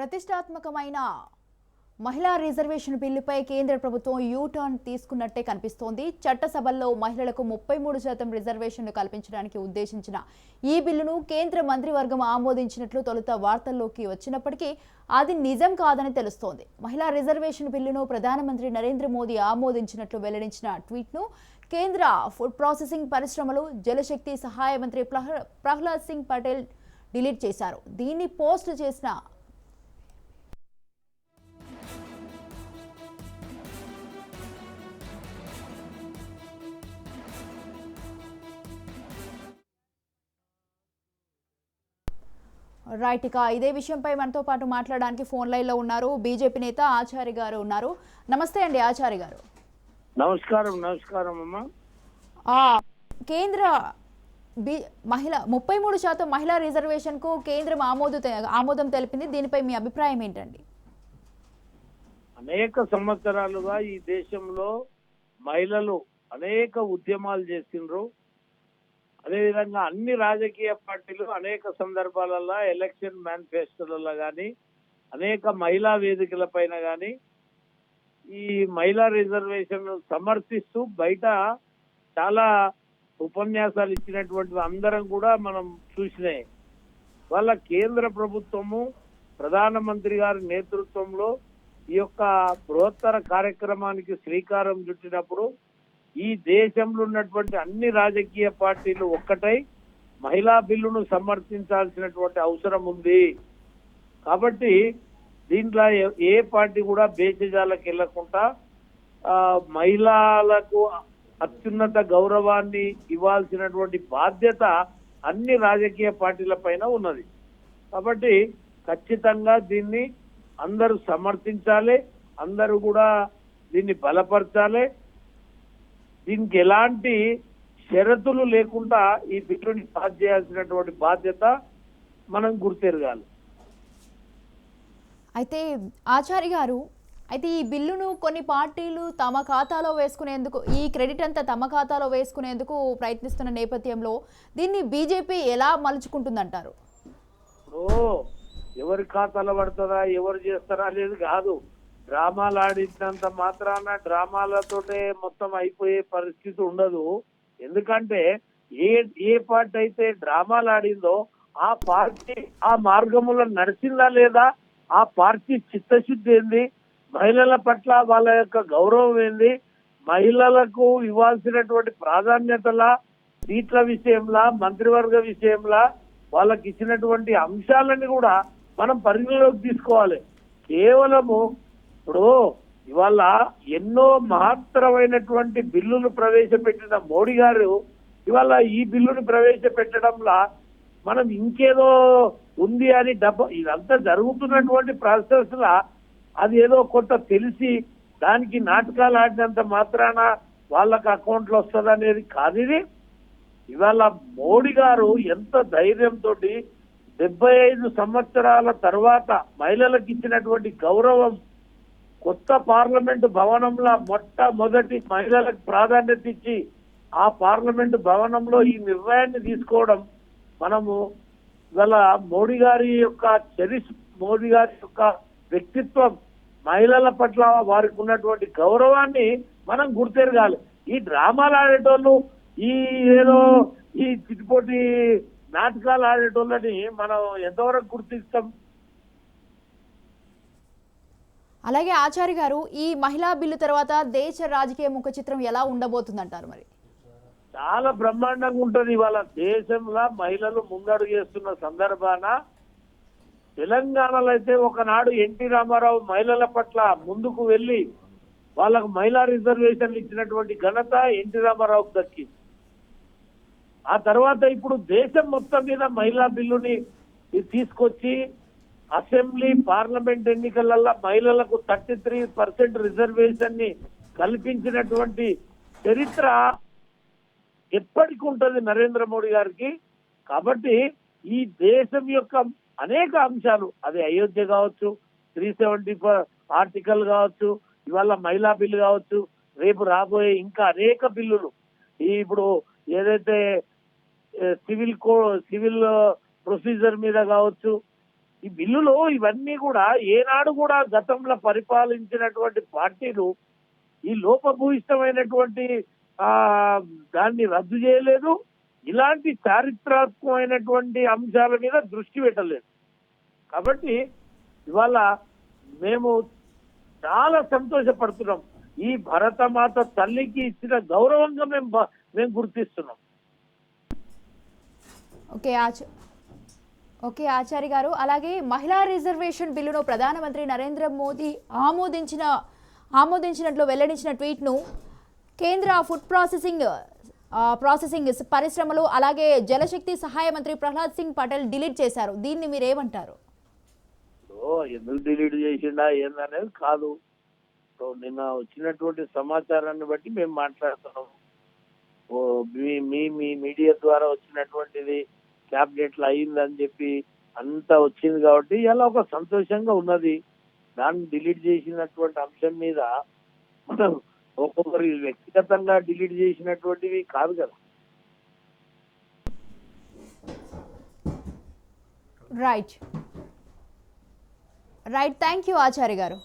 ప్రతిష్టాత్మకమైన మహిళా రిజర్వేషన్ బిల్లుపై కేంద్ర ప్రభుత్వం యూ టర్న్ తీసుకున్నట్టే కనిపిస్తోంది. చట్టసభల్లో మహిళలకు ముప్పై మూడు శాతం రిజర్వేషన్లు కల్పించడానికి ఉద్దేశించిన ఈ బిల్లును కేంద్ర మంత్రివర్గం ఆమోదించినట్లు తొలుత వార్తల్లోకి వచ్చినప్పటికీ అది నిజం కాదని తెలుస్తోంది. మహిళా రిజర్వేషన్ బిల్లును ప్రధానమంత్రి నరేంద్ర మోదీ ఆమోదించినట్లు వెల్లడించిన ట్వీట్ను కేంద్ర ఫుడ్ ప్రాసెసింగ్ పరిశ్రమలు జలశక్తి సహాయ మంత్రి ప్రహ్లాద్ సింగ్ పటేల్ డిలీట్ చేశారు. దీన్ని పోస్ట్ చేసిన రైట్ ఇక ఇదే విషయంపై మనతో పాటు మాట్లాడడానికి ఫోన్ లైన్లో ఉన్నారు బీజేపీ నేత ఆచార్య గారు ఉన్నారు. నమస్తే అండి ఆచార్య గారు. నమస్కారం నమస్కారం అమ్మా. ఆ, కేంద్ర బి మహిళ ముప్పై మూడు శాతం మహిళా రిజర్వేషన్కు కేంద్రం ఆమోద ఆమోదం తెలిపింది. దీనిపై మీ అభిప్రాయం ఏంటండి? అనేక సంవత్సరాలుగా ఈ దేశంలో మహిళలు అనేక ఉద్యమాలు చేసిండ్రు. అదేవిధంగా అన్ని రాజకీయ పార్టీలు అనేక సందర్భాలలో ఎలక్షన్ మేనిఫెస్టోలలో కానీ అనేక మహిళా వేదికల పైన కానీ ఈ మహిళా రిజర్వేషన్ సమర్థిస్తూ బయట చాలా ఉపన్యాసాలు ఇచ్చినటువంటి అందరం కూడా మనం చూసినాయి. వాళ్ళ కేంద్ర ప్రభుత్వము ప్రధానమంత్రి గారి నేతృత్వంలో ఈ యొక్క బృహత్తర కార్యక్రమానికి శ్రీకారం చుట్టినప్పుడు ఈ దేశంలో ఉన్నటువంటి అన్ని రాజకీయ పార్టీలు ఒక్కటై మహిళా బిల్లును సమర్థించాల్సినటువంటి అవసరం ఉంది. కాబట్టి దీంట్లో ఏ- ఏ పార్టీ కూడా బేచజాలకు వెళ్ళకుండా మహిళలకు అత్యున్నత గౌరవాన్ని ఇవ్వాల్సినటువంటి బాధ్యత అన్ని రాజకీయ పార్టీల పైన ఉన్నది. కాబట్టి ఖచ్చితంగా దీన్ని అందరూ సమర్థించాలి అందరూ కూడా దీన్ని బలపరచాలి. దీనికి ఎలాంటి షరతులు లేకుండా ఈ బిల్లుని పాస్ చేయాల్సినటువంటి బాధ్యత మనం గుర్తెరగాలి. అయితే ఆచార్య గారు అయితే ఈ బిల్లును కొన్ని పార్టీలు తమ ఖాతాలో వేసుకునేందుకు ఈ క్రెడిట్ అంతా తమ ఖాతాలో వేసుకునేందుకు ప్రయత్నిస్తున్న నేపథ్యంలో దీన్ని బీజేపీ ఎలా మలుచుకుంటుందంటారు? ఎవరి ఖాతాలో పడుతుందా ఎవరు చేస్తారా అనేది కాదు. డ్రామాలు ఆడినంత మాత్రాన డ్రామాలతోటే మొత్తం అయిపోయే పరిస్థితి ఉండదు. ఎందుకంటే ఏ ఏ పార్టీ అయితే డ్రామాలు ఆడిందో ఆ పార్టీ ఆ మార్గంలో నడిచిందా లేదా ఆ పార్టీ చిత్తశుద్ధి ఏంది మహిళల పట్ల వాళ్ళ యొక్క గౌరవం ఏంది మహిళలకు ఇవ్వాల్సినటువంటి ప్రాధాన్యతల సీట్ల విషయంలో మంత్రివర్గ విషయంలో వాళ్ళకి ఇచ్చినటువంటి అంశాలని కూడా మనం పరిగణలోకి తీసుకోవాలి. కేవలము ఇప్పుడు ఇవాళ ఎన్నో మహత్తరమైనటువంటి బిల్లులు ప్రవేశపెట్టిన మోడీ గారు ఇవాళ ఈ బిల్లును ప్రవేశపెట్టడంలా మనం ఇంకేదో ఉంది అని డబ్బ ఇదంతా జరుగుతున్నటువంటి ప్రాసెస్ లా అది ఏదో కొంత తెలిసి దానికి నాటకాలు ఆడినంత మాత్రాన వాళ్ళకి అకౌంట్లో వస్తుంది అనేది కాదు ఇది ఇవాళ మోడీ గారు ఎంత ధైర్యంతో డెబ్బై ఐదు సంవత్సరాల తర్వాత మహిళలకు ఇచ్చినటువంటి గౌరవం కొత్త పార్లమెంట్ భవనంలో మొట్టమొదటి మహిళలకు ప్రాధాన్యత ఇచ్చి ఆ పార్లమెంట్ భవనంలో ఈ నిర్ణయాన్ని తీసుకోవడం మనము ఇవాళ మోడీ గారి యొక్క చరిస్ మోడీ గారి యొక్క వ్యక్తిత్వం మహిళల పట్ల వారికి ఉన్నటువంటి గౌరవాన్ని మనం గుర్తెరగాలి. ఈ డ్రామాలు ఆడేటోళ్ళు ఈ ఏదో ఈ చిటిపోటి నాటకాలు ఆడేటోళ్ళని మనం ఎంతవరకు గుర్తిస్తాం? అలాగే ఆచార్య గారు ఈ మహిళా బిల్లు తర్వాత దేశ రాజకీయ ముఖ చిత్రం ఎలా ఉండబోతుందంటారు మరి? చాలా బ్రహ్మాండంగా ఉంటది. ఇవాళ దేశంలో మహిళలు ముందడు చేస్తున్న సందర్భాన తెలంగాణలో అయితే ఒకనాడు ఎన్టీ రామారావు మహిళల పట్ల ముందుకు వెళ్ళి వాళ్ళకు మహిళా రిజర్వేషన్లు ఇచ్చినటువంటి ఘనత ఎన్టీ రామారావుకు దక్కింది. ఆ తర్వాత ఇప్పుడు దేశం మొత్తం మీద మహిళా బిల్లుని తీసుకొచ్చి అసెంబ్లీ పార్లమెంట్ ఎన్నికలలో మహిళలకు థర్టీ త్రీ పర్సెంట్ రిజర్వేషన్ని కల్పించినటువంటి చరిత్ర ఎప్పటికి ఉంటుంది నరేంద్ర మోడీ గారికి. కాబట్టి ఈ దేశం యొక్క అనేక అంశాలు అది అయోధ్య కావచ్చు త్రీ సెవెంటీ ఆర్టికల్ కావచ్చు ఇవాళ మహిళా బిల్లు కావచ్చు రేపు రాబోయే ఇంకా అనేక బిల్లులు. ఇప్పుడు ఏదైతే సివిల్ కో సివిల్ ప్రొసీజర్ మీద కావచ్చు ఈ బిల్లులో ఇవన్నీ కూడా ఏనాడు కూడా గతంలో పరిపాలించినటువంటి పార్టీలు ఈ లోపభూయిష్టమైనటువంటి ఆ దాన్ని రద్దు చేయలేదు. ఇలాంటి చారిత్రాత్మకమైనటువంటి అంశాల మీద దృష్టి పెట్టలేదు. కాబట్టి ఇవాళ మేము చాలా సంతోషపడుతున్నాం. ఈ భరతమాత తల్లికి ఇచ్చిన గౌరవంగా మేము మేము గుర్తిస్తున్నాం. ఓకే ఓకే ఆచార్య గారు. అలాగే మహిళా రిజర్వేషన్ బిల్లును ప్రధానమంత్రి నరేంద్ర మోదీ ఆమోదించిన ఆమోదించినట్లు వెల్లడించిన ట్వీట్ను కేంద్ర ఫుడ్ ప్రాసెసింగ్ ప్రాసెసింగ్ పరిశ్రమలు అలాగే జలశక్తి సహాయ మంత్రి ప్రహ్లాద్ సింగ్ పటేల్ డిలీట్ చేశారు. దీన్ని మీరు ఏమంటారు ఎందుకు డిలీట్ చేసిండా ఏందనేది కాదు. సో నిన్న వచ్చినటువంటి సమాచారాన్ని బట్టి మేము మాట్లాడుతున్నాం. ఓ మీ మీ మీ మీడియా ద్వారా వచ్చినటువంటిది క్యాబినెట్లు అయిందని చెప్పి అంతా వచ్చింది కాబట్టి ఇలా ఒక సంతోషంగా ఉన్నది. దాన్ని డిలీట్ చేసినటువంటి అంశం మీద మనం ఒక్కొక్కరి వ్యక్తిగతంగా డిలీట్ చేసినటువంటివి కాదు కదా. Right right thank you Acharya garu.